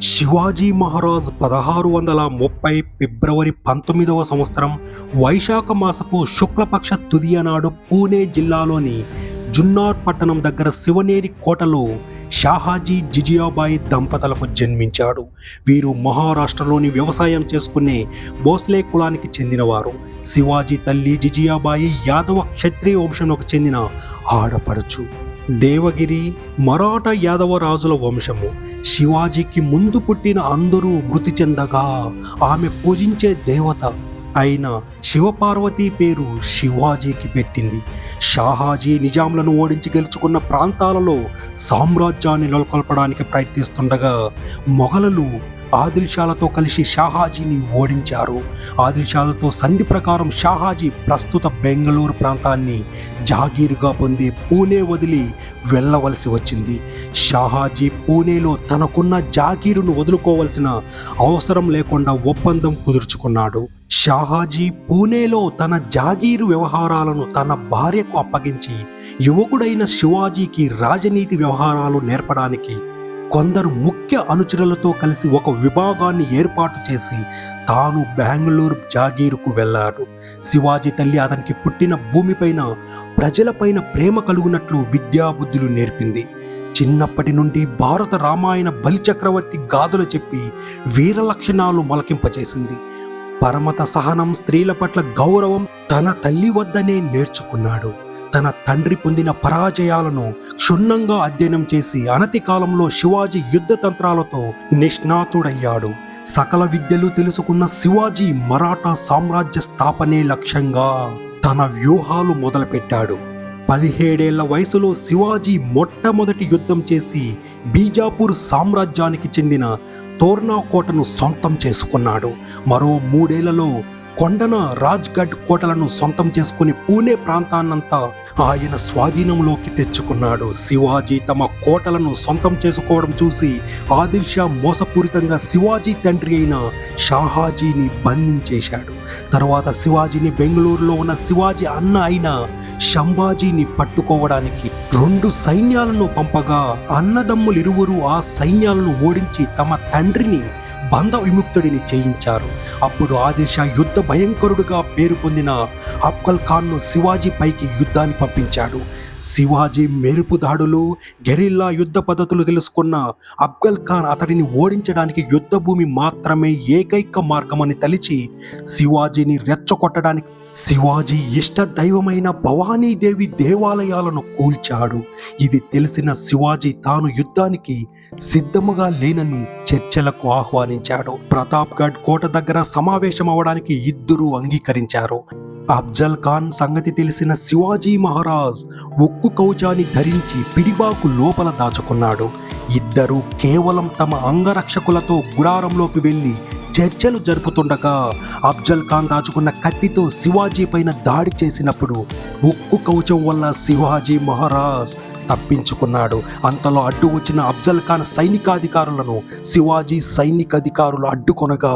శివాజీ మహారాజ్ పదహారు వందల ముప్పై ఫిబ్రవరి పంతొమ్మిదవ సంవత్సరం వైశాఖ మాసపు శుక్లపక్ష తుదియ నాడు పూణే జిల్లాలోని జున్నార్ పట్టణం దగ్గర శివనేరి కోటలో షాహాజీ జిజియాబాయి దంపతులకు జన్మించాడు. వీరు మహారాష్ట్రలోని వ్యవసాయం చేసుకునే భోస్లే కులానికి చెందినవారు. శివాజీ తల్లి జిజియాబాయి యాదవ క్షత్రియ వంశంలోకి చెందిన ఆడపడుచు. దేవగిరి మరాఠా యాదవ రాజుల వంశము. శివాజీకి ముందు పుట్టిన అందరూ మృతి చెందగా ఆమె పూజించే దేవత అయిన శివపార్వతి పేరు శివాజీకి పెట్టింది. షాహాజీ నిజాంలను ఓడించి గెలుచుకున్న ప్రాంతాలలో సామ్రాజ్యాన్ని నెలకొల్పడానికి ప్రయత్నిస్తుండగా మొఘలులు ఆదిల్షాలతో కలిసి షాహాజీని ఓడించారు. ఆదిల్షాలతో సంధి ప్రకారం షాహాజీ ప్రస్తుత బెంగళూరు ప్రాంతాన్ని జాగీరుగా పొంది పూణే వదిలి వెళ్ళవలసి వచ్చింది. షాహాజీ పూణేలో తనకున్న జాగీరును వదులుకోవలసిన అవసరం లేకుండా ఒప్పందం కుదుర్చుకున్నాడు. షాహాజీ పూణేలో తన జాగీరు వ్యవహారాలను తన భార్యకు అప్పగించి యువకుడైన శివాజీకి రాజనీతి వ్యవహారాలు నేర్పడానికి కొందరు ముఖ్య అనుచరులతో కలిసి ఒక విభాగాన్ని ఏర్పాటు చేసి తాను బెంగళూరు జాగీరుకు వెళ్ళాడు. శివాజీ తల్లి అతనికి పుట్టిన భూమిపైన ప్రజలపైన ప్రేమ కలుగునట్లు విద్యాబుద్ధులు నేర్పింది. చిన్నప్పటి నుండి భారత రామాయణ బలిచక్రవర్తి గాథలు చెప్పి వీర లక్షణాలు మొలకింపచేసింది. పరమత సహనం స్త్రీల పట్ల గౌరవం తన తల్లి వద్దనే నేర్చుకున్నాడు. తన తండ్రి పొందిన పరాజయాలను క్షుణ్ణంగా అధ్యయనం చేసి అనతి కాలంలో శివాజీ యుద్ధ తంత్రాలతో నిష్ణాతుడయ్యాడు. సకల విద్యలు తెలుసుకున్న శివాజీ మరాఠా సామ్రాజ్య స్థాపనే లక్ష్యంగా తన వ్యూహాలు మొదలుపెట్టాడు. పదిహేడేళ్ళ వయసులో శివాజీ మొట్టమొదటి యుద్ధం చేసి బీజాపూర్ సామ్రాజ్యానికి చెందిన తోర్నా కోటను సొంతం చేసుకున్నాడు. మరో మూడేళ్ళలో కొండన రాజ్గఢ్ కోటలను సొంతం చేసుకుని పూణే ప్రాంతాన్నంతా ఆయన స్వాధీనంలోకి తెచ్చుకున్నాడు. శివాజీ తమ కోటలను సొంతం చేసుకోవడం చూసి ఆదిల్ షా మోసపూరితంగా శివాజీ తండ్రి అయిన షాహాజీని బంధించేశాడు. తర్వాత శివాజీని బెంగళూరులో ఉన్న శివాజీ అన్న అయిన శంభాజీని పట్టుకోవడానికి రెండు సైన్యాలను పంపగా అన్నదమ్ములు ఇరువురు ఆ సైన్యాలను ఓడించి తమ తండ్రిని బంధ విముక్తుడిని చేయించారు. అప్పుడు ఆదిషా యుద్ధ భయంకరుడుగా పేరు పొందిన అఫ్గల్ ఖాన్ను శివాజీ పైకి యుద్ధాన్ని పంపించాడు. శివాజీ మెరుపు దాడులు గెరిల్లా యుద్ధ పద్ధతులు తెలుసుకున్న అఫ్గల్ ఖాన్ అతడిని ఓడించడానికి యుద్ధ భూమి మాత్రమే ఏకైక మార్గమని తలిచి శివాజీని రెచ్చగొట్టడానికి శివాజీ ఇష్ట దైవమైన భవానీదేవి దేవాలయాలను కూల్చాడు. ఇది తెలిసిన శివాజీ తాను యుద్ధానికి సిద్ధముగా లేనని చర్చలకు ఆహ్వానించాడు. ప్రతాప్గఢ్ కోట దగ్గర సమావేశం అవడానికి ఇద్దరు అంగీకరించారు. అఫ్జల్ ఖాన్ సంగతి తెలిసిన శివాజీ మహారాజ్ ఉక్కు కవచాన్ని ధరించి పిడిబాకు లోపల దాచుకున్నాడు. ఇద్దరూ కేవలం తమ అంగరక్షకులతో గుడారంలోకి వెళ్ళి చర్చలు జరుపుతుండగా అఫ్జల్ ఖాన్ దాచుకున్న కత్తితో శివాజీ పైన దాడి చేసినప్పుడు ఉక్కు కవచం వల్ల శివాజీ మహారాజ్ తప్పించుకున్నాడు అంతలో అడ్డు వచ్చిన అఫ్జల్ ఖాన్ సైనికాధికారులను శివాజీ సైనికాధికారులు అడ్డుకొనగా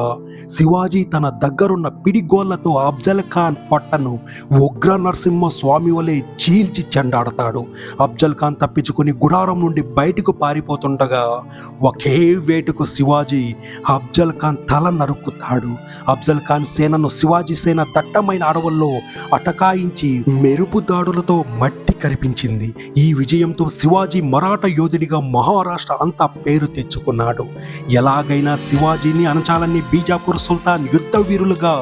శివాజీ తన దగ్గరున్న పిడిగోళ్ళతో అఫ్జల్ ఖాన్ పొట్టను ఉగ్ర నరసింహ స్వామి వలె చీల్చి చెండాడతాడు. అఫ్జల్ ఖాన్ తప్పించుకుని గుడారం నుండి బయటకు పారిపోతుండగా ఒకే వేటుకు శివాజీ అఫ్జల్ ఖాన్ తల నరుక్కుతాడు. అఫ్జల్ ఖాన్ సేనను శివాజీ సేన దట్టమైన అడవుల్లో అటకాయించి మెరుపు దాడులతో మట్టి కరిపించింది. ఈ విజయం విజయంతో శివాజీ మరాఠా యోధుడిగా మహారాష్ట్ర అంతా పేరు తెచ్చుకున్నాడు. ఎలాగైనా శివాజీని అణచాలని బీజాపూర్ సుల్తాన్ యుద్ధ వీరులుగా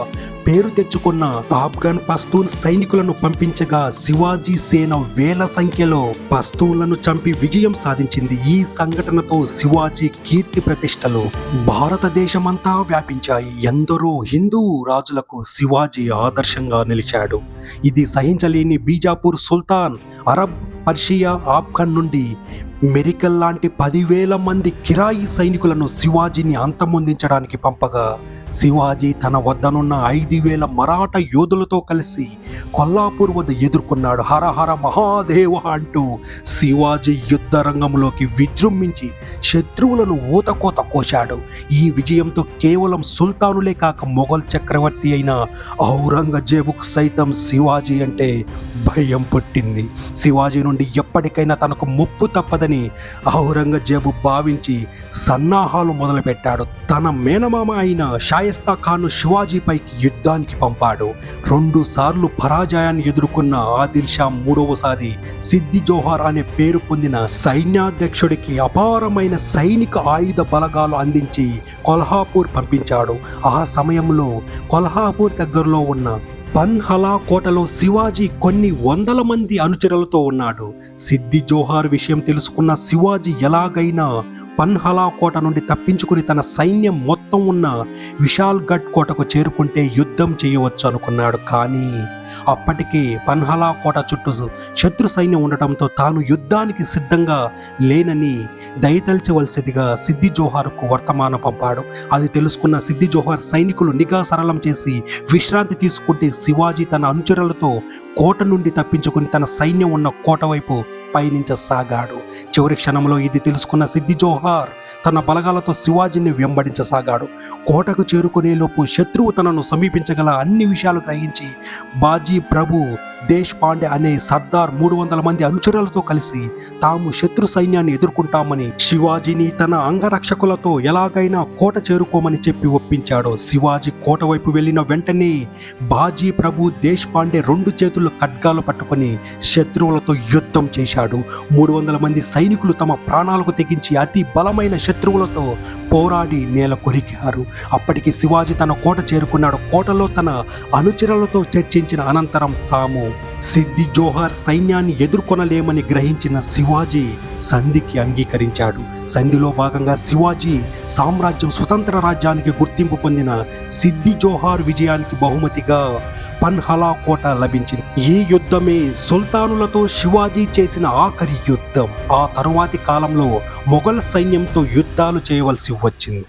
పేరు తెచ్చుకున్న ఆఫ్ఘన్ పస్తూన్ సైనికులను పంపించగా శివాజీ సేన వేల సంఖ్యలో పస్తూన్లను చంపి విజయం సాధించింది. ఈ సంఘటనతో శివాజీ కీర్తి ప్రతిష్టలు భారతదేశమంతా వ్యాపించాయి. ఎందరో హిందూ రాజులకు శివాజీ ఆదర్శంగా నిలిచాడు. ఇది సహించలేని బీజాపూర్ సుల్తాన్ అరబ్ పర్షియా ఆఫ్ఘన్ నుండి మెరికల్ లాంటి పదివేల మంది కిరాయి సైనికులను శివాజీని అంతమొందించడానికి పంపగా శివాజీ తన వద్దనున్న ఐదు వేల మరాఠా యోధులతో కలిసి కొల్లాపూర్ వద్ద ఎదుర్కొన్నాడు. హర హర మహాదేవ అంటూ శివాజీ యుద్ధ రంగంలోకి విజృంభించి శత్రువులను ఊతకోత కోశాడు. ఈ విజయంతో కేవలం సుల్తానులే కాక మొఘల్ చక్రవర్తి అయిన ఔరంగజేబుకు సైతం శివాజీ అంటే భయం పుట్టింది. శివాజీ నుండి ఎప్పటికైనా తనకు ముప్పు తప్పదని ఔరంగజేబు భావించి సన్నాహాలు మొదలుపెట్టాడు. తన మేనమామ అయిన షాయస్తా ఖాన్ను శివాజీపైకి యుద్ధానికి పంపాడు. రెండు సార్లు పరాజయాన్ని ఎదుర్కొన్న ఆదిల్ షా మూడవసారి సిద్ది జోహార్ అనే పేరు పొందిన సైన్యాధ్యక్షుడికి అపారమైన సైనిక ఆయుధ బలగాలు అందించి కొల్హాపూర్ పంపించాడు. ఆ సమయంలో కొల్హాపూర్ దగ్గరలో ఉన్న పన్హలా కోటలో శివాజీ కొన్ని వందల మంది అనుచరులతో ఉన్నాడు. సిద్ది జోహార్ విషయం తెలుసుకున్న శివాజీ ఎలాగైనా పన్హలా కోట నుండి తప్పించుకుని తన సైన్యం మొత్తం ఉన్న విశాల్గఢ్ కోటకు చేరుకుంటే యుద్ధం చేయవచ్చు అనుకున్నాడు. కానీ అప్పటికే పన్హలా కోట చుట్టూ శత్రు సైన్యం ఉండటంతో తాను యుద్ధానికి సిద్ధంగా లేనని దయతల్చవలసిదిగా సిద్ది జోహార్కు వర్తమానం పంపాడు. అది తెలుసుకున్న సిద్ది జోహార్ సైనికులు నిఘా సరళం చేసి విశ్రాంతి తీసుకుంటే శివాజీ తన అనుచరులతో కోట నుండి తప్పించుకుని తన సైన్యం ఉన్న కోట వైపు పయనించసాగాడు చివరి క్షణంలో ఇది తెలుసుకున్న సిద్ది జోహార్ తన బలగాలతో శివాజీని వెంబడించసాగాడు కోటకు చేరుకునే లోపు శత్రువు తనను సమీపించగల అన్ని విషయాలు గ్రహించి బాజీ ప్రభు దేశ్ పాండే అనే సర్దార్ మూడు వందల మంది అనుచరులతో కలిసి తాము శత్రు సైన్యాన్ని ఎదుర్కొంటామని శివాజీని తన అంగరక్షకులతో ఎలాగైనా కోట చేరుకోమని చెప్పి ఒప్పించాడు. శివాజీ కోట వైపు వెళ్ళిన వెంటనే బాజీ ప్రభు దేశ్ పాండే రెండు చేతులు ఖడ్గాలు పట్టుకొని శత్రువులతో యుద్ధం చేశాడు. చేశాడు మూడు వందల మంది సైనికులు తమ ప్రాణాలకు తెగించి అతి బలమైన శత్రువులతో పోరాడి నేల కొరికారు. అప్పటికి శివాజీ తన కోట చేరుకున్నాడు. కోటలో తన అనుచరులతో చర్చించిన అనంతరం తాము సిద్ది జోహార్ సైన్యాన్ని ఎదుర్కొనలేమని గ్రహించిన శివాజీ సంధికి అంగీకరించాడు. సంధిలో భాగంగా శివాజీ సామ్రాజ్యం స్వతంత్ర రాజ్యానికి గుర్తింపు పొందిన సిద్ది జోహార్ విజయానికి బహుమతిగా పన్హలా కోట లభించింది. ఈ యుద్ధమే సుల్తానులతో శివాజీ చేసిన ఆఖరి యుద్ధం. ఆ తరువాతి కాలంలో మొఘల్ సైన్యంతో యుద్ధాలు చేయవలసి వచ్చింది.